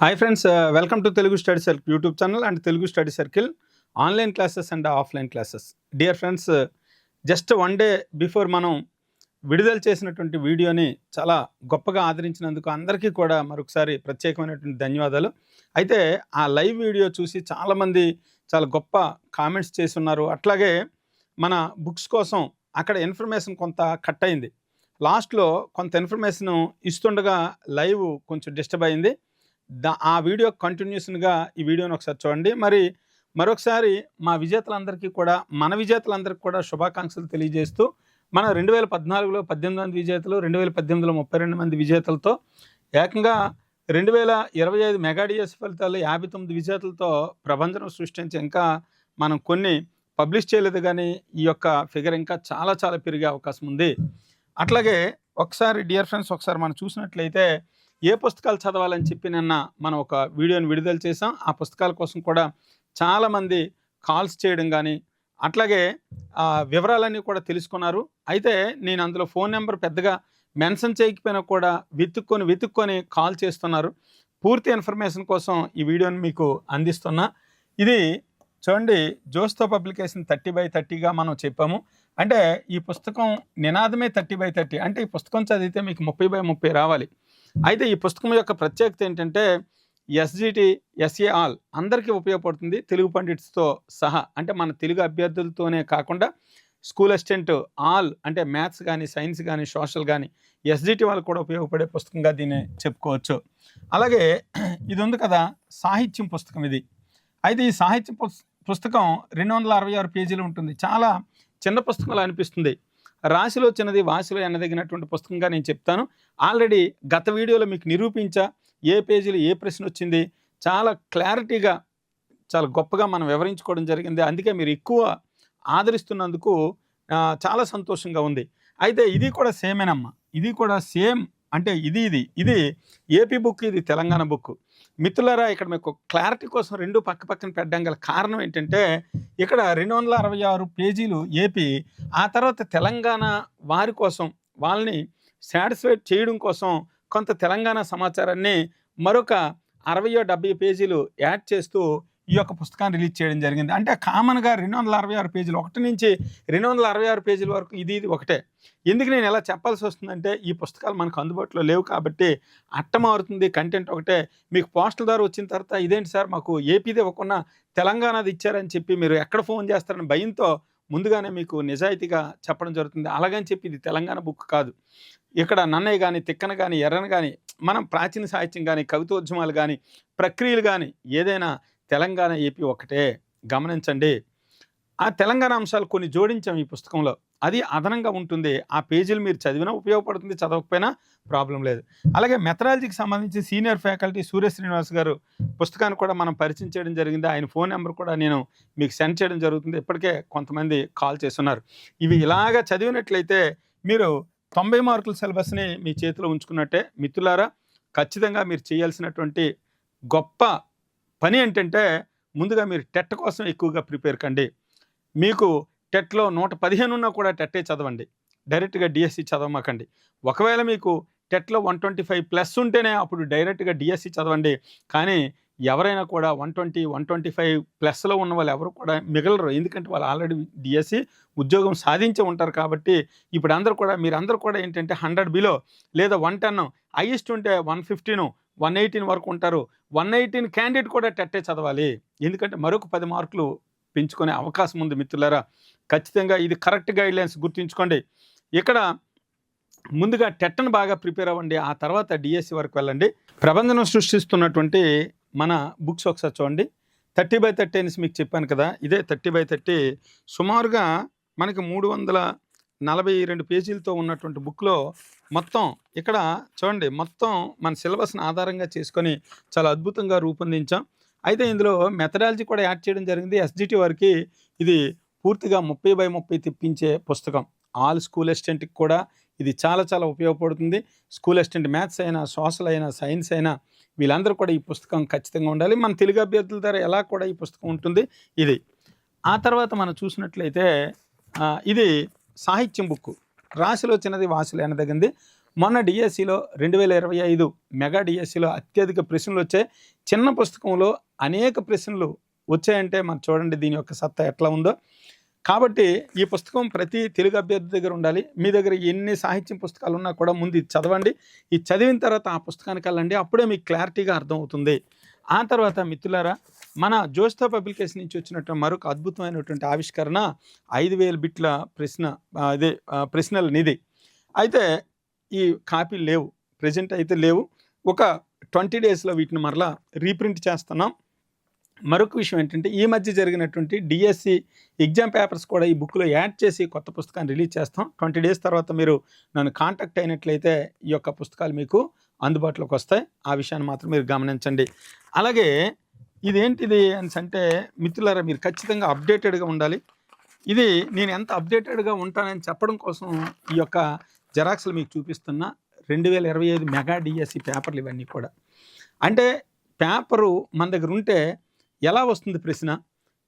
Hi friends welcome to Telugu study circle YouTube channel and Telugu study circle online classes and offline classes dear friends just one day before మనం విడుదల చేసినటువంటి వీడియోని చాలా గొప్పగా ఆదరించినందుకు అందరికీ కూడా మరొకసారి ప్రత్యేకమైనటువంటి ధన్యవాదాలు. అయితే ఆ లైవ్ వీడియో చూసి చాలామంది చాలా గొప్ప కామెంట్స్ చేసి ఉన్నారు అట్లాగే మన బుక్స్ కోసం అక్కడ ఇన్ఫర్మేషన్ కొంత కట్ అయింది. లాస్ట్లో కొంత ఇన్ఫర్మేషన్ ఇస్తుండగా లైవ్ కొంచెం డిస్టర్బ్ అయింది. దా ఆ వీడియో కంటిన్యూషన్గా ఈ వీడియోని ఒకసారి చూడండి. మరి మరొకసారి మా విజేతలందరికీ కూడా మన విజేతలందరికీ కూడా శుభాకాంక్షలు తెలియజేస్తూ మన రెండు వేల పద్నాలుగులో పద్దెనిమిది మంది విజేతలు రెండు వేల పద్దెనిమిదిలో ముప్పై రెండు మంది విజేతలతో ఏకంగా రెండు వేల ఇరవై ఐదు మెగాడిఎస్ ఫలితాలు యాభై తొమ్మిది విజేతలతో ప్రభంజనం సృష్టించి ఇంకా మనం కొన్ని పబ్లిష్ చేయలేదు కానీ ఈ యొక్క ఫిగర్ ఇంకా చాలా చాలా పెరిగే అవకాశం ఉంది. అట్లాగే ఒకసారి డియర్ ఫ్రెండ్స్ ఒకసారి మనం చూసినట్లయితే ఏ పుస్తకాలు చదవాలని చెప్పి నిన్న మనం ఒక వీడియోని విడుదల చేసాం ఆ పుస్తకాల కోసం కూడా చాలామంది కాల్స్ చేయడం కానీ అట్లాగే ఆ, వివరాలన్నీ కూడా తెలుసుకున్నారు. అయితే నేను అందులో ఫోన్ నెంబర్ పెద్దగా మెన్షన్ చేయకపోయినా కూడా వెతుక్కొని వెతుక్కొని కాల్ చేస్తున్నారు. పూర్తి ఇన్ఫర్మేషన్ కోసం ఈ వీడియోని మీకు అందిస్తున్నా. ఇది చూడండి జోస్తో పబ్లికేషన్ థర్టీ బై థర్టీగా మనం చెప్పాము. అంటే ఈ పుస్తకం నినాదమే థర్టీ బై థర్టీ. అంటే ఈ పుస్తకం చదివితే మీకు ముప్పై బై ముప్పై రావాలి. Hmm. అయితే ఈ పుస్తకం యొక్క ప్రత్యేకత ఏంటంటే ఎస్జిటి ఎస్ఏ ఆల్ అందరికీ ఉపయోగపడుతుంది. తెలుగు పండిట్స్తో సహా అంటే మన తెలుగు అభ్యర్థులతోనే కాకుండా స్కూల్ అసిస్టెంట్ ఆల్ అంటే మ్యాథ్స్ కానీ సైన్స్ కానీ సోషల్ కానీ ఎస్జిటి వాళ్ళకు కూడా ఉపయోగపడే పుస్తకంగా దీన్ని చెప్పుకోవచ్చు. అలాగే ఇది ఉంది కదా సాహిత్యం పుస్తకం ఇది. అయితే ఈ సాహిత్య పుస్తకం రెండు వందల అరవై ఆరు పేజీలు ఉంటుంది. చాలా చిన్న పుస్తకంలో అనిపిస్తుంది. రాశిలో చిన్నది వాసిలో ఎన్నదగినటువంటి పుస్తకంగా నేను చెప్తాను. ఆల్రెడీ గత వీడియోలో మీకు నిరూపించా ఏ పేజీలో ఏ ప్రశ్న వచ్చింది చాలా క్లారిటీగా చాలా గొప్పగా మనం వివరించుకోవడం జరిగింది. అందుకే మీరు ఎక్కువ ఆదరిస్తున్నందుకు చాలా సంతోషంగా ఉంది. అయితే ఇది కూడా సేమేనమ్మా. ఇది కూడా సేమ్ అంటే ఇది ఇది ఇది ఏపీ బుక్ ఇది తెలంగాణ బుక్. మిత్రులారా ఇక్కడ మీకు క్లారిటీ కోసం రెండు పక్క పక్కన పెట్టడం గల కారణం ఏంటంటే ఇక్కడ రెండు వందల అరవై ఆరు పేజీలు ఏపీ ఆ తర్వాత తెలంగాణ వారి కోసం వాళ్ళని సాటిస్ఫైడ్ చేయడం కోసం కొంత తెలంగాణ సమాచారాన్ని మరొక అరవయో డెబ్బై పేజీలు యాడ్ చేస్తూ ఈ యొక్క పుస్తకాన్ని రిలీజ్ చేయడం జరిగింది. అంటే కామన్గా రెండు వందల అరవై ఆరు పేజీలు ఒకటి నుంచి రెండు వందల అరవై ఆరు పేజీల వరకు ఇది ఇది ఒకటే. ఎందుకు నేను ఎలా చెప్పాల్సి వస్తుందంటే ఈ పుస్తకాలు మనకు అందుబాటులో లేవు కాబట్టి అట్ట మారుతుంది కంటెంట్ ఒకటే. మీకు పోస్టల్ ద్వారా వచ్చిన తర్వాత ఇదేంటి సార్ మాకు ఏపీది ఇవ్వకుండా తెలంగాణది ఇచ్చారని చెప్పి మీరు ఎక్కడ ఫోన్ చేస్తారని భయంతో ముందుగానే మీకు నిజాయితీగా చెప్పడం జరుగుతుంది. అలాగని చెప్పి ఇది తెలంగాణ బుక్ కాదు. ఇక్కడ నన్నయ్య కానీ తిక్కన కానీ ఎర్రన కానీ మనం ప్రాచీన సాహిత్యం కానీ కవితోద్యమాలు కానీ ప్రక్రియలు కానీ ఏదైనా తెలంగాణ ఏపీ ఒకటే గమనించండి. ఆ తెలంగాణ అంశాలు కొన్ని జోడించాం ఈ పుస్తకంలో. అది అదనంగా ఉంటుంది. ఆ పేజీలు మీరు చదివినా ఉపయోగపడుతుంది చదవకపోయినా ప్రాబ్లం లేదు. అలాగే మెథడాలజీకి సంబంధించి సీనియర్ ఫ్యాకల్టీ సూర్య శ్రీనివాస్ గారు పుస్తకాన్ని కూడా మనం పరిచయం చేయడం జరిగింది. ఆయన ఫోన్ నెంబర్ కూడా నేను మీకు సెండ్ చేయడం జరుగుతుంది. ఇప్పటికే కొంతమంది కాల్ చేస్తున్నారు. ఇవి ఇలాగా చదివినట్లయితే మీరు తొంభై మార్కుల సిలబస్ని మీ చేతిలో ఉంచుకున్నట్టే. మిత్రులారా ఖచ్చితంగా మీరు చేయాల్సినటువంటి గొప్ప పని ఏంటంటే ముందుగా మీరు టెట్ కోసం ఎక్కువగా ప్రిపేర్ కండి. మీకు టెట్లో నూట పదిహేను ఉన్నా కూడా టెట్టే చదవండి. డైరెక్ట్గా డిఎస్సి చదవమాకండి. ఒకవేళ మీకు టెట్లో వన్ ట్వంటీ ఫైవ్ ప్లస్ ఉంటేనే అప్పుడు డైరెక్ట్గా డిఎస్సి చదవండి. కానీ ఎవరైనా కూడా one twenty one twenty five ప్లస్లో ఉన్న వాళ్ళు ఎవరు కూడా మిగలరు. ఎందుకంటే వాళ్ళు ఆల్రెడీ డిఎస్సి ఉద్యోగం సాధించి ఉంటారు కాబట్టి ఇప్పుడు అందరూ కూడా మీరు అందరూ కూడా ఏంటంటే హండ్రెడ్ బిలో లేదా వన్ టెన్ హైయెస్ట్ ఉంటే వన్ ఫిఫ్టీను వన్ ఎయిటీన్ వరకు ఉంటారు. వన్ ఎయిటీన్ క్యాండిడేట్ కూడా టెట్టే చదవాలి. ఎందుకంటే మరొక పది మార్కులు పెంచుకునే అవకాశం ఉంది మిత్రులారా. ఖచ్చితంగా ఇది కరెక్ట్ గైడ్లైన్స్ గుర్తుంచుకోండి. ఇక్కడ ముందుగా టెట్ను బాగా ప్రిపేర్ అవ్వండి. ఆ తర్వాత డిఎస్సి వరకు వెళ్ళండి. ప్రబంధనం సృష్టిస్తున్నటువంటి మన బుక్స్ ఒకసారి చూడండి. థర్టీ బై థర్టీ అనేసి మీకు చెప్పాను కదా. ఇదే థర్టీ బై థర్టీ. సుమారుగా మనకి మూడు వందల నలభై రెండు పేజీలతో ఉన్నటువంటి బుక్లో మొత్తం ఇక్కడ చూడండి మొత్తం మన సిలబస్ని ఆధారంగా చేసుకొని చాలా అద్భుతంగా రూపొందించాం. అయితే ఇందులో మెథడాలజీ కూడా యాడ్ చేయడం జరిగింది. ఎస్జిటి వారికి ఇది పూర్తిగా ముప్పై బై ముప్పై తిప్పించే పుస్తకం. ఆల్ స్కూల్ అసిస్టెంట్కి కూడా ఇది చాలా చాలా ఉపయోగపడుతుంది. స్కూల్ అసిస్టెంట్ మ్యాథ్స్ అయినా సోషల్ అయినా సైన్స్ అయినా వీళ్ళందరూ కూడా ఈ పుస్తకం ఖచ్చితంగా ఉండాలి. మన తెలుగు అభ్యర్థుల ద్వారా ఎలా కూడా ఈ పుస్తకం ఉంటుంది ఇది. ఆ తర్వాత మనం చూసినట్లయితే ఇది సాహిత్యం బుక్ రాశిలో చిన్నది వాసులైన ఎనదగింది. మొన్న డిఎస్సిలో రెండు వేల ఇరవై ఐదు మెగా డిఎస్సిలో అత్యధిక ప్రశ్నలు వచ్చాయి. చిన్న పుస్తకంలో అనేక ప్రశ్నలు వచ్చాయంటే మనం చూడండి దీని యొక్క సత్తా ఎట్లా ఉందో. కాబట్టి ఈ పుస్తకం ప్రతి తెలుగు అభ్యర్థి దగ్గర ఉండాలి. మీ దగ్గర ఎన్ని సాహిత్యం పుస్తకాలు ఉన్నా కూడా ముందు చదవండి. ఈ చదివిన తర్వాత ఆ పుస్తకానికి వెళ్ళండి. అప్పుడే మీకు క్లారిటీగా అర్థమవుతుంది. ఆ తర్వాత మిత్రులారా మన జోస్తా పబ్లికేషన్ నుంచి వచ్చినట్టు మరొక అద్భుతమైనటువంటి ఆవిష్కరణ ఐదు వేల బిట్ల ప్రశ్న అదే ప్రశ్నల నిధి. అయితే ఈ కాపీలు లేవు ప్రజెంట్ అయితే లేవు. ఒక ట్వంటీ డేస్లో వీటిని మరలా రీప్రింట్ చేస్తున్నాం. మరొక విషయం ఏంటంటే ఈ మధ్య జరిగినటువంటి డిఎస్సి ఎగ్జామ్ పేపర్స్ కూడా ఈ బుక్లో యాడ్ చేసి కొత్త పుస్తకాన్ని రిలీజ్ చేస్తాం. ట్వంటీ డేస్ తర్వాత మీరు నన్ను కాంటాక్ట్ అయినట్లయితే ఈ యొక్క పుస్తకాలు మీకు అందుబాటులోకి వస్తాయి ఆ విషయాన్ని మాత్రం మీరు గమనించండి. అలాగే ఇదేంటిది అని అంటే మిత్రులారా మీరు ఖచ్చితంగా అప్డేటెడ్గా ఉండాలి. ఇది నేను ఎంత అప్డేటెడ్గా ఉంటానని చెప్పడం కోసం ఈ యొక్క జెరాక్స్లు మీకు చూపిస్తున్నా. రెండు వేల ఇరవై ఐదు మెగా డిఎస్సి పేపర్లు ఇవన్నీ కూడా. అంటే పేపరు మన దగ్గర ఉంటే ఎలా వస్తుంది ప్రశ్న?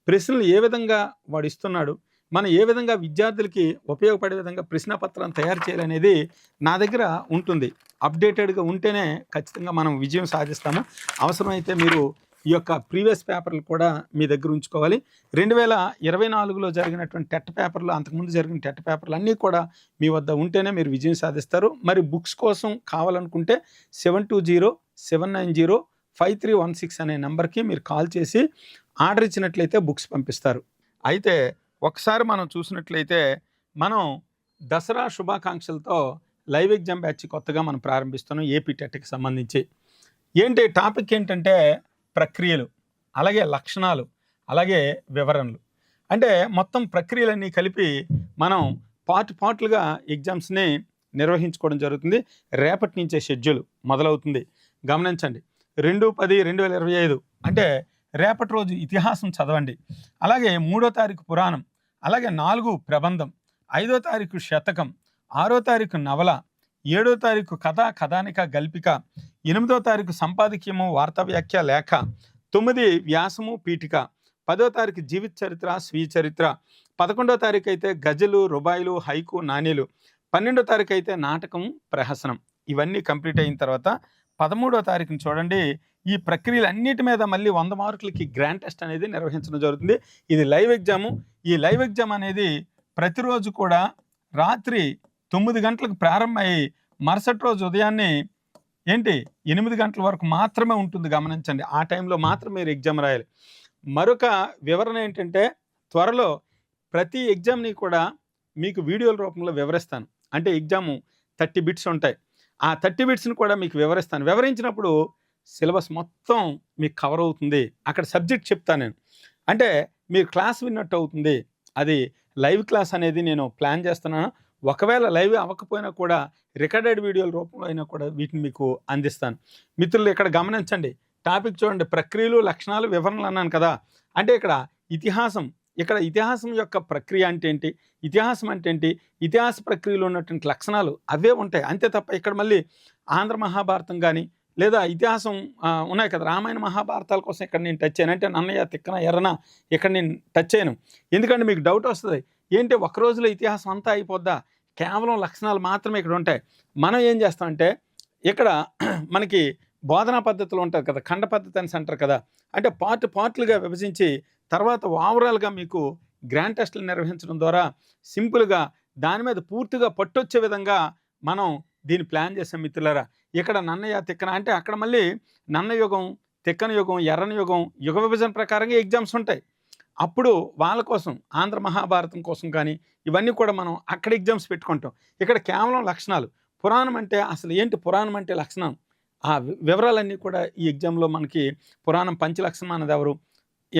ప్రశ్నలు ఏ విధంగా వాడు ఇస్తున్నాడు? మనం ఏ విధంగా విద్యార్థులకి ఉపయోగపడే విధంగా ప్రశ్న పత్రం తయారు చేయాలనేది నా దగ్గర ఉంటుంది. అప్డేటెడ్గా ఉంటేనే ఖచ్చితంగా మనం విజయం సాధిస్తాము. అవసరమైతే మీరు ఈ యొక్క ప్రీవియస్ పేపర్లు కూడా మీ దగ్గర ఉంచుకోవాలి. రెండు వేల ఇరవై నాలుగులో జరిగినటువంటి టెట్ పేపర్లు అంతకుముందు జరిగిన టెట్ పేపర్లు అన్నీ కూడా మీ వద్ద ఉంటేనే మీరు విజయం సాధిస్తారు. మరి బుక్స్ కోసం కావాలనుకుంటే seven two zero seven nine zero five three one six అనే నెంబర్కి మీరు కాల్ చేసి ఆర్డర్ ఇచ్చినట్లయితే బుక్స్ పంపిస్తారు. అయితే ఒకసారి మనం చూసినట్లయితే మనం దసరా శుభాకాంక్షలతో లైవ్ ఎగ్జామ్ బ్యాచ్ కొత్తగా మనం ప్రారంభిస్తున్నాం ఏపీ టెట్కి సంబంధించి. ఏంటి టాపిక్ ఏంటంటే ప్రక్రియలు అలాగే లక్షణాలు అలాగే వివరణలు. అంటే మొత్తం ప్రక్రియలన్నీ కలిపి మనం పార్ట్ పార్ట్లుగా ఎగ్జామ్స్ని నిర్వహించుకోవడం జరుగుతుంది. రేపటి నుంచే షెడ్యూల్ మొదలవుతుంది. గమనించండి రెండు పది రెండు వేల ఇరవై ఐదు అంటే రేపటి రోజు ఇతిహాసం చదవండి. అలాగే మూడో తారీఖు పురాణం అలాగే నాలుగు ప్రబంధం. ఐదో తారీఖు శతకం ఆరో తారీఖు నవల ఏడో తారీఖు కథ కథానిక గల్పిక ఎనిమిదో తారీఖు సంపాదకీయము వార్తా వ్యాఖ్య లేఖ తొమ్మిది వ్యాసము పీఠిక పదో తారీఖు జీవిత చరిత్ర స్వీయ చరిత్ర పదకొండో తారీఖు అయితే గజలు రుబాయిలు హైకు నాణ్యలు పన్నెండో తారీఖు అయితే నాటకం ప్రహసనం. ఇవన్నీ కంప్లీట్ అయిన తర్వాత పదమూడో తారీఖున చూడండి ఈ ప్రక్రియలన్నిటి మీద మళ్ళీ వంద మార్కులకి గ్రాండ్ టెస్ట్ అనేది నిర్వహించడం జరుగుతుంది. ఇది లైవ్ ఎగ్జాము. ఈ లైవ్ ఎగ్జామ్ అనేది ప్రతిరోజు కూడా రాత్రి తొమ్మిది గంటలకు ప్రారంభమయ్యి మరుసటి రోజు ఉదయాన్నే ఏంటి? ఎనిమిది గంటల వరకు మాత్రమే ఉంటుంది గమనించండి. ఆ టైంలో మాత్రం మీరు ఎగ్జామ్ రాయాలి. మరొక వివరణ ఏంటంటే త్వరలో ప్రతి ఎగ్జామ్ని కూడా మీకు వీడియోల రూపంలో వివరిస్తాను. అంటే ఎగ్జాము థర్టీ బిట్స్ ఉంటాయి. ఆ థర్టీ బిట్స్ని కూడా మీకు వివరిస్తాను. వివరించినప్పుడు సిలబస్ మొత్తం మీకు కవర్ అవుతుంది. అక్కడ సబ్జెక్ట్ చెప్తాను నేను. అంటే మీరు క్లాస్ విన్నట్టు అవుతుంది. అది లైవ్ క్లాస్ అనేది నేను ప్లాన్ చేస్తున్నాను. ఒకవేళ లైవ్ అవ్వకపోయినా కూడా రికార్డెడ్ వీడియోల రూపంలో అయినా కూడా వీటిని మీకు అందిస్తాను. మిత్రులు ఇక్కడ గమనించండి. టాపిక్ చూడండి. ప్రక్రియలు లక్షణాలు వివరణలు అన్నాను కదా. అంటే ఇక్కడ ఇతిహాసం ఇక్కడ ఇతిహాసం యొక్క ప్రక్రియ అంటే ఏంటి? ఇతిహాసం అంటే ఏంటి? ఇతిహాస ప్రక్రియలో ఉన్నటువంటి లక్షణాలు అవే ఉంటాయి. అంతే తప్ప ఇక్కడ మళ్ళీ ఆంధ్ర మహాభారతం కానీ లేదా ఇతిహాసం ఉన్నాయి కదా. రామాయణ మహాభారతాల కోసం ఇక్కడ నేను టచ్ చేయను. అంటే నన్నయ్య తిక్కన ఎర్రన ఇక్కడ నేను టచ్ చేయను. ఎందుకంటే మీకు డౌట్ వస్తుంది. ఏంటి? ఒక రోజులో ఇతిహాసం అంతా అయిపోద్దా? కేవలం లక్షణాలు మాత్రమే ఇక్కడ ఉంటాయి. మనం ఏం చేస్తామంటే ఇక్కడ మనకి బోధనా పద్ధతులు ఉంటుంది కదా. ఖండ పద్ధతి అని అంటారు కదా. అంటే పార్ట్ పార్ట్లుగా విభజించి తర్వాత ఓవరాల్గా మీకు గ్రాండ్ టెస్టులు నిర్వహించడం ద్వారా సింపుల్గా దాని మీద పూర్తిగా పట్టొచ్చే విధంగా మనం దీన్ని ప్లాన్ చేసాం మిత్రులరా. ఇక్కడ నన్నయ్య తిక్కన అంటే అక్కడ మళ్ళీ నన్న యుగం తిక్కన యుగం ఎర్రన యుగం యుగ విభజన ప్రకారంగా ఎగ్జామ్స్ ఉంటాయి. అప్పుడు వాళ్ళ కోసం ఆంధ్ర మహాభారతం కోసం కానీ ఇవన్నీ కూడా మనం అక్కడ ఎగ్జామ్స్ పెట్టుకుంటాం. ఇక్కడ కేవలం లక్షణాలు. పురాణం అంటే అసలు ఏంటి పురాణం అంటే లక్షణం? ఆ వి- వివరాలన్నీ కూడా ఈ ఎగ్జామ్లో మనకి పురాణం పంచలక్షణం అన్నది ఎవరు?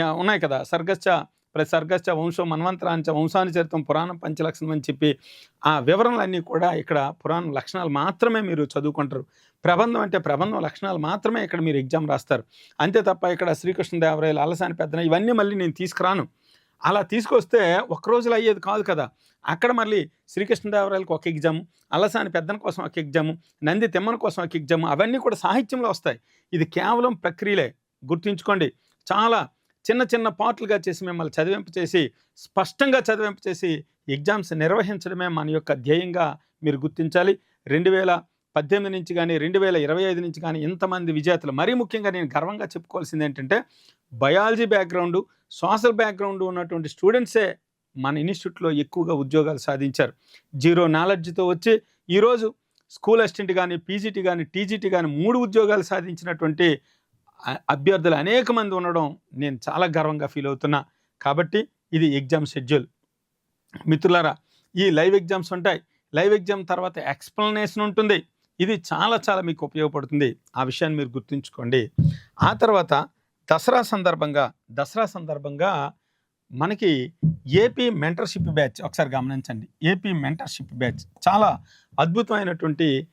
ఉన్నాయి కదా. సర్గశ్చ ప్రతి సర్గశ్చ వంశం మన్వంతరాంచ వంశాని చరిత్రం పురాణం పంచలక్షణం అని చెప్పి ఆ వివరణలన్నీ కూడా ఇక్కడ పురాణ లక్షణాలు మాత్రమే మీరు చదువుకుంటారు. ప్రబంధం అంటే ప్రబంధం లక్షణాలు మాత్రమే ఇక్కడ మీరు ఎగ్జామ్ రాస్తారు. అంతే తప్ప ఇక్కడ శ్రీకృష్ణదేవరాయలు అలసాని పెద్దన ఇవన్నీ మళ్ళీ నేను తీసుకురాను. అలా తీసుకొస్తే ఒక్క రోజులో అయ్యేది కాదు కదా. అక్కడ మళ్ళీ శ్రీకృష్ణదేవరాయలకు ఒక ఎగ్జామ్ అలసాని పెద్దన కోసం ఒక ఎగ్జామ్ నంది తిమ్మన కోసం ఒక ఎగ్జామ్ అవన్నీ కూడా సాహిత్యంలో వస్తాయి. ఇది కేవలం ప్రక్రియలే. గుర్తుంచుకోండి. చాలా చిన్న చిన్న పాటలుగా చేసి మిమ్మల్ని చదివింపు చేసి స్పష్టంగా చదివింపు చేసి ఎగ్జామ్స్ నిర్వహించడమే మన యొక్క ధ్యేయంగా మీరు గుర్తించాలి. రెండు వేల పద్దెనిమిది నుంచి కానీ రెండు వేల ఇరవై ఐదు నుంచి కానీ ఇంతమంది విజేతలు మరీ ముఖ్యంగా నేను గర్వంగా చెప్పుకోవాల్సింది ఏంటంటే బయాలజీ బ్యాక్గ్రౌండ్ సోషల్ బ్యాక్గ్రౌండ్ ఉన్నటువంటి స్టూడెంట్సే మన ఇన్స్టిట్యూట్లో ఎక్కువగా ఉద్యోగాలు సాధించారు. జీరో నాలెడ్జ్తో వచ్చి ఈరోజు స్కూల్ అసిస్టెంట్ కానీ పీజీటీ కానీ టీజీటీ కానీ మూడు ఉద్యోగాలు సాధించినటువంటి అభ్యర్థులు అనేక మంది ఉండడం నేను చాలా గర్వంగా ఫీల్ అవుతున్నా. కాబట్టి ఇది ఎగ్జామ్ షెడ్యూల్. మిత్రులారా ఈ లైవ్ ఎగ్జామ్స్ ఉంటాయి. లైవ్ ఎగ్జామ్ తర్వాత ఎక్స్ప్లెనేషన్ ఉంటుంది. ఇది చాలా చాలా మీకు ఉపయోగపడుతుంది. ఆ విషయాన్ని మీరు గుర్తుంచుకోండి. ఆ తర్వాత దసరా సందర్భంగా దసరా సందర్భంగా మనకి ఏపీ మెంటర్షిప్ బ్యాచ్ ఒకసారి గమనించండి. ఏపీ మెంటర్షిప్ బ్యాచ్ చాలా అద్భుతమైనటువంటి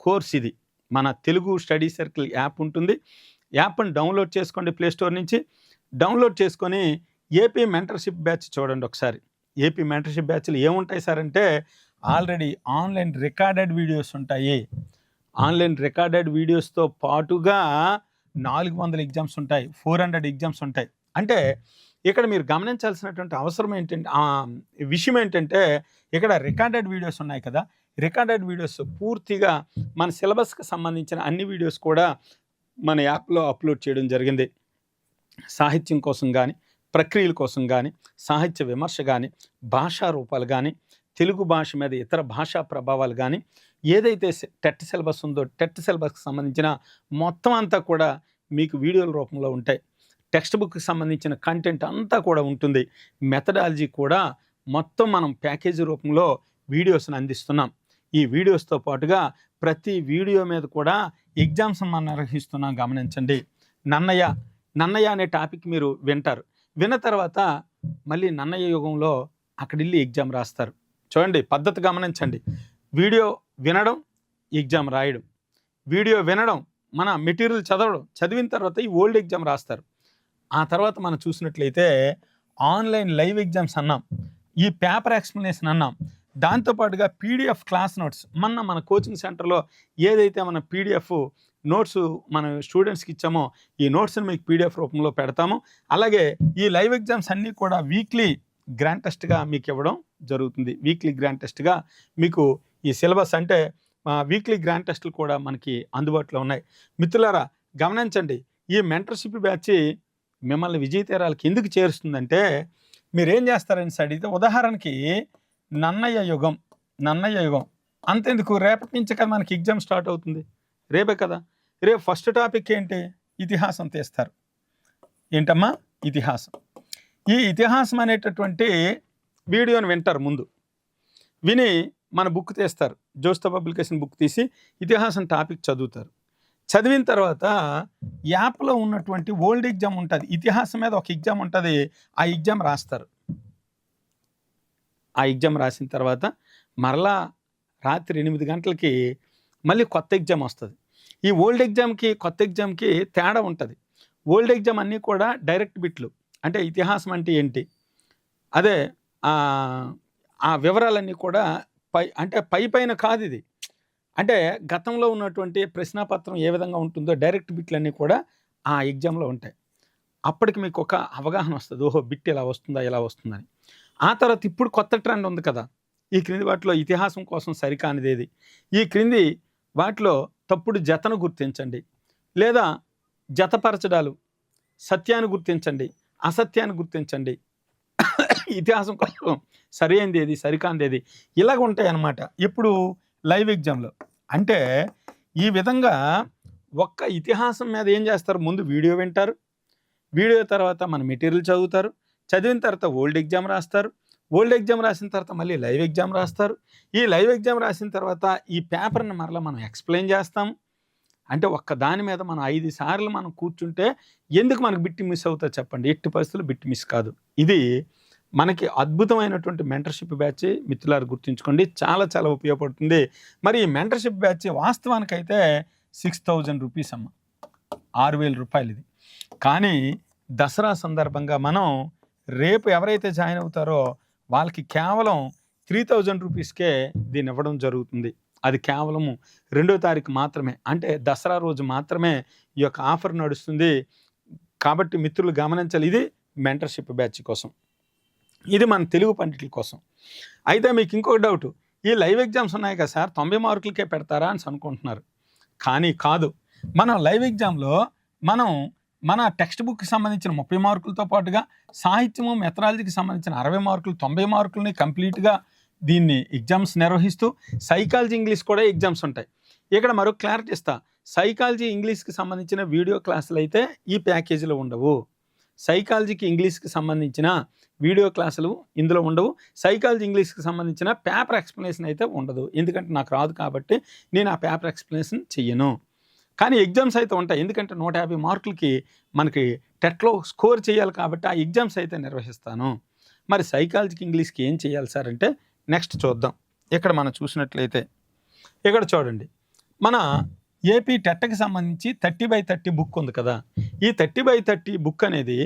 కోర్స్ ఇది. మన తెలుగు స్టడీ సర్కిల్ యాప్ ఉంటుంది. యాప్ని డౌన్లోడ్ చేసుకోండి ప్లేస్టోర్ నుంచి. డౌన్లోడ్ చేసుకొని ఏపీ మెంటర్షిప్ బ్యాచ్ చూడండి ఒకసారి. ఏపీ మెంటర్షిప్ బ్యాచ్లు ఏముంటాయి సార్ అంటే ఆల్రెడీ ఆన్లైన్ రికార్డెడ్ వీడియోస్ ఉంటాయి. ఆన్లైన్ రికార్డెడ్ వీడియోస్తో పాటుగా నాలుగు వందల ఎగ్జామ్స్ ఉంటాయి. ఫోర్ హండ్రెడ్ ఎగ్జామ్స్ ఉంటాయి. అంటే ఇక్కడ మీరు గమనించాల్సినటువంటి అవసరం ఏంటంటే విషయం ఏంటంటే ఇక్కడ రికార్డెడ్ వీడియోస్ ఉన్నాయి కదా. రికార్డెడ్ వీడియోస్ పూర్తిగా మన సిలబస్కి సంబంధించిన అన్ని వీడియోస్ కూడా మన యాప్లో అప్లోడ్ చేయడం జరిగింది. సాహిత్యం కోసం కానీ ప్రక్రియల కోసం కానీ సాహిత్య విమర్శ కానీ భాషా రూపాలు కానీ తెలుగు భాష మీద ఇతర భాషా ప్రభావాలు కానీ ఏదైతే టెట్ సిలబస్ ఉందో టెట్ సిలబస్కి సంబంధించిన మొత్తం అంతా కూడా మీకు వీడియోల రూపంలో ఉంటాయి. టెక్స్ట్ బుక్కి సంబంధించిన కంటెంట్ అంతా కూడా ఉంటుంది. మెథడాలజీ కూడా మొత్తం మనం ప్యాకేజీ రూపంలో వీడియోస్ని అందిస్తున్నాం. ఈ వీడియోస్తో పాటుగా ప్రతి వీడియో మీద కూడా ఎగ్జామ్స్ మనం నిర్వహిస్తున్నాం గమనించండి. నన్నయ్య నన్నయ్య అనే టాపిక్ మీరు వింటారు. విన్న తర్వాత మళ్ళీ నన్నయ్య యుగంలో అక్కడిల్లి ఎగ్జామ్ రాస్తారు. చూడండి పద్ధతి గమనించండి. వీడియో వినడం ఎగ్జామ్ రాయడం. వీడియో వినడం మన మెటీరియల్ చదవడం చదివిన తర్వాత ఈ ఓల్డ్ ఎగ్జామ్ రాస్తారు. ఆ తర్వాత మనం చూసినట్లయితే ఆన్లైన్ లైవ్ ఎగ్జామ్స్ అన్నాం. ఈ పేపర్ ఎక్స్ప్లెనేషన్ అన్నాం. దాంతోపాటుగా పీడిఎఫ్ క్లాస్ నోట్స్. మొన్న మన కోచింగ్ సెంటర్లో ఏదైతే మన పీడిఎఫ్ నోట్స్ మన స్టూడెంట్స్కి ఇచ్చామో ఈ నోట్స్ని మీకు పీడిఎఫ్ రూపంలో పెడతాము. అలాగే ఈ లైవ్ ఎగ్జామ్స్ అన్నీ కూడా వీక్లీ గ్రాండ్ టెస్ట్గా మీకు ఇవ్వడం జరుగుతుంది. వీక్లీ గ్రాండ్ టెస్ట్గా మీకు ఈ సిలబస్ అంటే వీక్లీ గ్రాండ్ టెస్టులు కూడా మనకి అందుబాటులో ఉన్నాయి. మిత్రులారా గమనించండి ఈ మెంటర్షిప్ బ్యాచ్ మిమ్మల్ని విజయ తీరాలకి ఎందుకు చేరుస్తుందంటే మీరేం చేస్తారని అడిగితే ఉదాహరణకి నన్నయ్య యుగం నన్నయ్య యుగం. అంతెందుకు? రేపటి నుంచి కదా మనకి ఎగ్జామ్ స్టార్ట్ అవుతుంది. రేపే కదా? రేపు ఫస్ట్ టాపిక్ ఏంటి? ఇతిహాసం తీస్తారు. ఏంటమ్మా? ఇతిహాసం. ఈ ఇతిహాసం అనేటటువంటి వీడియోని వింటారు ముందు. విని మన బుక్ తీస్తారు. జోస్తా పబ్లికేషన్ బుక్ తీసి ఇతిహాసం టాపిక్ చదువుతారు. చదివిన తర్వాత యాప్లో ఉన్నటువంటి ఓల్డ్ ఎగ్జామ్ ఉంటుంది. ఇతిహాసం మీద ఒక ఎగ్జామ్ ఉంటుంది. ఆ ఎగ్జామ్ రాస్తారు. ఆ ఎగ్జామ్ రాసిన తర్వాత మరలా రాత్రి ఎనిమిది గంటలకి మళ్ళీ కొత్త ఎగ్జామ్ వస్తుంది. ఈ ఓల్డ్ ఎగ్జామ్కి కొత్త ఎగ్జామ్కి తేడా ఉంటుంది. ఓల్డ్ ఎగ్జామ్ అన్నీ కూడా డైరెక్ట్ బిట్లు. అంటే ఇతిహాసం అంటే ఏంటి? అదే ఆ, వివరాలన్నీ కూడా పై అంటే పై పైన కాదు ఇది. అంటే గతంలో ఉన్నటువంటి ప్రశ్నాపత్రం ఏ విధంగా ఉంటుందో డైరెక్ట్ బిట్లన్నీ కూడా ఆ ఎగ్జామ్లో ఉంటాయి. అప్పటికి మీకు ఒక అవగాహన వస్తుంది. ఓహో బిట్ ఇలా వస్తుందా ఇలా వస్తుందని. ఆ తర్వాత ఇప్పుడు కొత్త ట్రెండ్ ఉంది కదా. ఈ క్రింది వాటిలో ఇతిహాసం కోసం సరికానిది ఏది? ఈ క్రింది వాటిలో తప్పుడు జతను గుర్తించండి. లేదా జతపరచడాలు సత్యాన్ని గుర్తించండి అసత్యాన్ని గుర్తించండి. ఇతిహాసం కోసం సరైనది ఏది సరికానిది ఏది? ఇలాగ ఉంటాయి అన్నమాట ఇప్పుడు లైవ్ ఎగ్జామ్లో. అంటే ఈ విధంగా ఒక్క ఇతిహాసం మీద ఏం చేస్తారు? ముందు వీడియో వింటారు. వీడియో తర్వాత మన మెటీరియల్ చదువుతారు. చదివిన తర్వాత ఓల్డ్ ఎగ్జామ్ రాస్తారు. ఓల్డ్ ఎగ్జామ్ రాసిన తర్వాత మళ్ళీ లైవ్ ఎగ్జామ్ రాస్తారు. ఈ లైవ్ ఎగ్జామ్ రాసిన తర్వాత ఈ పేపర్ని మరలా మనం ఎక్స్ప్లెయిన్ చేస్తాం. అంటే ఒక్క దాని మీద మనం ఐదు సార్లు మనం కూర్చుంటే ఎందుకు మనకు బిట్టి మిస్ అవుతుంది చెప్పండి. ఎట్టి పరిస్థితులు బిట్టి మిస్ కాదు. ఇది మనకి అద్భుతమైనటువంటి మెంటర్షిప్ బ్యాచ్ మిత్రులారు గుర్తుంచుకోండి. చాలా చాలా ఉపయోగపడుతుంది. మరి ఈ మెంటర్షిప్ బ్యాచ్ వాస్తవానికైతే సిక్స్ థౌజండ్ రూపీస్ అమ్మ. ఆరు వేల రూపాయలు ఇది. కానీ దసరా సందర్భంగా మనం రేపు ఎవరైతే జాయిన్ అవుతారో వాళ్ళకి కేవలం త్రీ థౌజండ్ రూపీస్కే దీన్ని ఇవ్వడం జరుగుతుంది. అది కేవలము రెండో తారీఖు మాత్రమే. అంటే దసరా రోజు మాత్రమే ఈ యొక్క ఆఫర్ నడుస్తుంది. కాబట్టి మిత్రులు గమనించాలి. ఇది మెంటర్షిప్ బ్యాచ్ కోసం. ఇది మన తెలుగు పండితుల కోసం. అయితే మీకు ఇంకొక డౌట్ ఈ లైవ్ ఎగ్జామ్స్ ఉన్నాయి కదా సార్? తొంభై మార్కులకే పెడతారా అని అనుకుంటున్నారు. కానీ కాదు. మనం లైవ్ ఎగ్జామ్లో మనం మన టెక్స్ట్ బుక్కి సంబంధించిన ముప్పై మార్కులతో పాటుగా సాహిత్యము మెథడాలజీకి సంబంధించిన అరవై మార్కులు తొంభై మార్కులని కంప్లీట్గా దీన్ని ఎగ్జామ్స్ నిర్వహిస్తూ సైకాలజీ ఇంగ్లీష్ కూడా ఎగ్జామ్స్ ఉంటాయి. ఇక్కడ మరో క్లారిటీ ఇస్తా. సైకాలజీ ఇంగ్లీష్కి సంబంధించిన వీడియో క్లాసులు అయితే ఈ ప్యాకేజీలో ఉండవు. సైకాలజీకి ఇంగ్లీష్కి సంబంధించిన వీడియో క్లాసులు ఇందులో ఉండవు. సైకాలజీ ఇంగ్లీష్కి సంబంధించిన పేపర్ ఎక్స్ప్లెనేషన్ అయితే ఉండదు. ఎందుకంటే నాకు రాదు కాబట్టి నేను ఆ పేపర్ ఎక్స్ప్లెనేషన్ చెయ్యను. కానీ ఎగ్జామ్స్ అయితే ఉంటాయి. ఎందుకంటే నూట యాభై మార్కులకి మనకి టెట్లో స్కోర్ చేయాలి కాబట్టి ఆ ఎగ్జామ్స్ అయితే నిర్వహిస్తాను. మరి సైకాలజీకి ఇంగ్లీష్కి ఏం చేయాలి సార్ అంటే నెక్స్ట్ చూద్దాం. ఇక్కడ మనం చూసినట్లయితే ఇక్కడ చూడండి. మన ఏపీ టెట్కి సంబంధించి థర్టీ బై థర్టీ బుక్ ఉంది కదా. ఈ థర్టీ బై థర్టీ బుక్ అనేది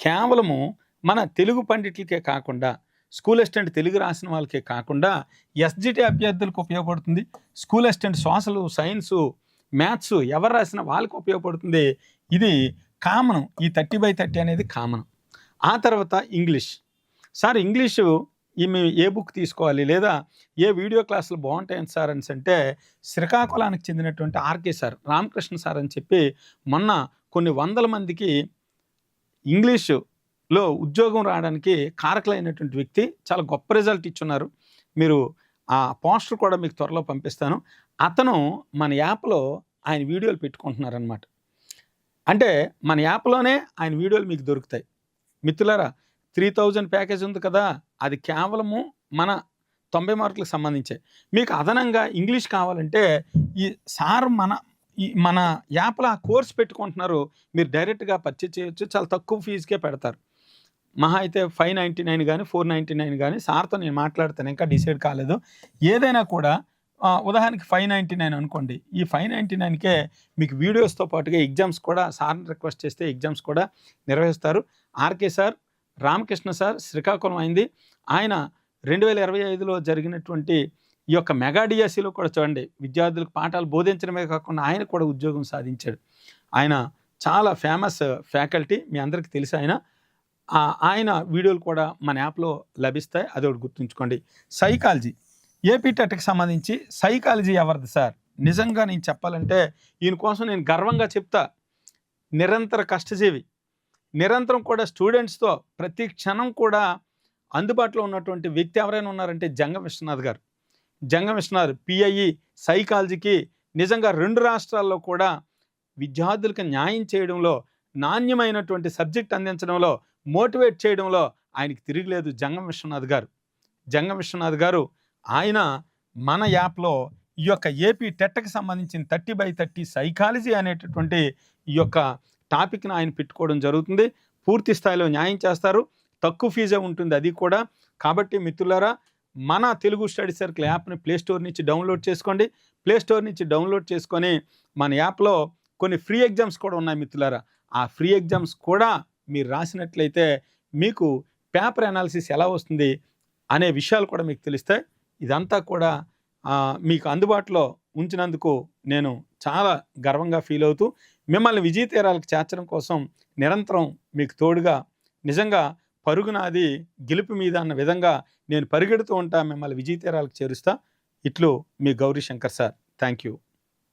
కేవలము మన తెలుగు పండిట్లకే కాకుండా స్కూల్ అసిస్టెంట్ తెలుగు రాసిన వాళ్ళకే కాకుండా ఎస్జిటి అభ్యర్థులకు ఉపయోగపడుతుంది. School assistant social science maths ఎవరు రాసిన వాళ్ళకి ఉపయోగపడుతుంది. ఇది కామన్. ఈ థర్టీ బై థర్టీ అనేది కామన్. ఆ తర్వాత ఇంగ్లీష్. సార్ ఇంగ్లీషు ఈ మేము ఏ బుక్ తీసుకోవాలి? లేదా ఏ వీడియో క్లాసులు బాగుంటాయని సార్ అని అంటే శ్రీకాకుళానికి చెందినటువంటి ఆర్కే సార్ రామకృష్ణ సార్ అని చెప్పి మొన్న కొన్ని వందల మందికి ఇంగ్లీషులో ఉద్యోగం రావడానికి కారకులైనటువంటి వ్యక్తి చాలా గొప్ప రిజల్ట్ ఇచ్చున్నారు. మీరు ఆ పోస్టర్ కూడా మీకు త్వరలో పంపిస్తాను. అతను మన యాప్లో ఆయన వీడియోలు పెట్టుకుంటున్నారనమాట అంటే మన యాప్లోనే ఆయన వీడియోలు మీకు దొరుకుతాయి. మిత్రులారా త్రీ థౌజండ్ ప్యాకేజ్ ఉంది కదా అది కేవలము మన తొంభై మార్కులకు సంబంధించే. మీకు అదనంగా ఇంగ్లీష్ కావాలంటే ఈ సార్ మన ఈ మన యాప్లో ఆ కోర్స్ పెట్టుకుంటున్నారు. మీరు డైరెక్ట్గా పర్చేజ్ చేయొచ్చు. చాలా తక్కువ ఫీజుకే పెడతారు. మహా అయితే ఫైవ్ నైంటీ నైన్ కానీ ఫోర్ నైంటీ నైన్ కానీ సార్తో నేను మాట్లాడతాను ఇంకా డిసైడ్ కాలేదు. ఏదైనా కూడా ఉదాహరణకి ఫైవ్ నైంటీ నైన్ అనుకోండి. ఈ ఫైవ్ నైంటీ నైన్కే మీకు వీడియోస్తో పాటుగా ఎగ్జామ్స్ కూడా సార్ని రిక్వెస్ట్ చేస్తే ఎగ్జామ్స్ కూడా నిర్వహిస్తారు RK sir Ramakrishna sir Srikakulam అయింది. ఆయన రెండు వేల ఇరవై ఐదులో జరిగినటువంటి ఈ యొక్క మెగా డిఎస్సిలో కూడా చూడండి విద్యార్థులకు పాఠాలు బోధించడమే కాకుండా ఆయన కూడా ఉద్యోగం సాధించాడు. ఆయన చాలా ఫేమస్ ఫ్యాకల్టీ మీ అందరికీ తెలిసి ఆయన. ఆయన వీడియోలు కూడా మన యాప్లో లభిస్తాయి. అది ఒకటి గుర్తుంచుకోండి. సైకాలజీ. ఏపీ టెట్కి సంబంధించి సైకాలజీ ఎవరిది సార్? నిజంగా నేను చెప్పాలంటే ఈయన కోసం నేను గర్వంగా చెప్తా. నిరంతర కష్టజీవి. నిరంతరం కూడా స్టూడెంట్స్తో ప్రతి క్షణం కూడా అందుబాటులో ఉన్నటువంటి వ్యక్తి ఎవరైనా ఉన్నారంటే జంగ విశ్వనాథ్ గారు. జంగ విశ్వనాథ్ పిఐఈ సైకాలజీకి నిజంగా రెండు రాష్ట్రాల్లో కూడా విద్యార్థులకు న్యాయం చేయడంలో నాణ్యమైనటువంటి సబ్జెక్ట్ అందించడంలో మోటివేట్ చేయడంలో ఆయనకి తిరిగిలేదు జంగం విశ్వనాథ్ గారు. జంగం విశ్వనాథ్ గారు ఆయన మన యాప్లో ఈ యొక్క ఏపీ టెట్కి సంబంధించిన థర్టీ బై థర్టీ సైకాలజీ అనేటటువంటి ఈ యొక్క టాపిక్ని ఆయన పెట్టుకోవడం జరుగుతుంది. పూర్తి స్థాయిలో న్యాయం చేస్తారు. తక్కువ ఫీజే ఉంటుంది అది కూడా. కాబట్టి మిత్రులారా మన తెలుగు స్టడీ సర్కిల్ యాప్ని ప్లే స్టోర్ నుంచి డౌన్లోడ్ చేసుకోండి. ప్లే స్టోర్ నుంచి డౌన్లోడ్ చేసుకొని మన యాప్లో కొన్ని ఫ్రీ ఎగ్జామ్స్ కూడా ఉన్నాయి మిత్రులారా. ఆ ఫ్రీ ఎగ్జామ్స్ కూడా మీరు రాసినట్లయితే మీకు పేపర్ అనాలిసిస్ ఎలా వస్తుంది అనే విషయాలు కూడా మీకు తెలుస్తాయి. ఇదంతా కూడా మీకు అందుబాటులో ఉంచినందుకు నేను చాలా గర్వంగా ఫీల్ అవుతూ మిమ్మల్ని విజయ తీరాలకు చేర్చడం కోసం నిరంతరం మీకు తోడుగా నిజంగా పరుగునాది గెలుపు మీద అన్న విధంగా నేను పరిగెడుతూ ఉంటా మిమ్మల్ని విజయ తీరాలకు చేరుస్తా. ఇట్లు మీ Gauri Shankar sir. Thank you